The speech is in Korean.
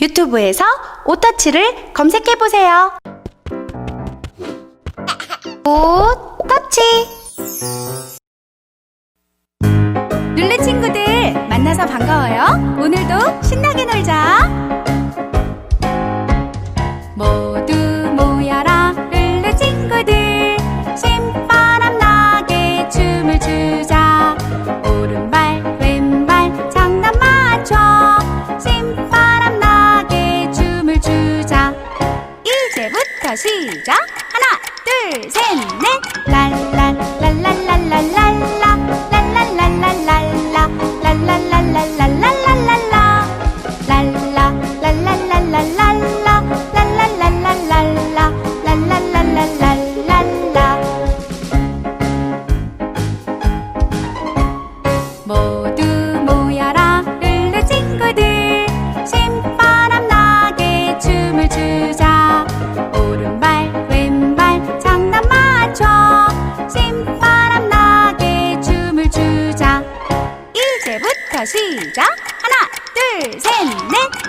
유튜브에서 오터치를 검색해보세요. 오터치 룰레 친구들 만나서 반가워요. 오늘도 시작! 하나, 둘, 셋, 넷! 랄 이제부터 시작. 하나, 둘, 셋, 넷.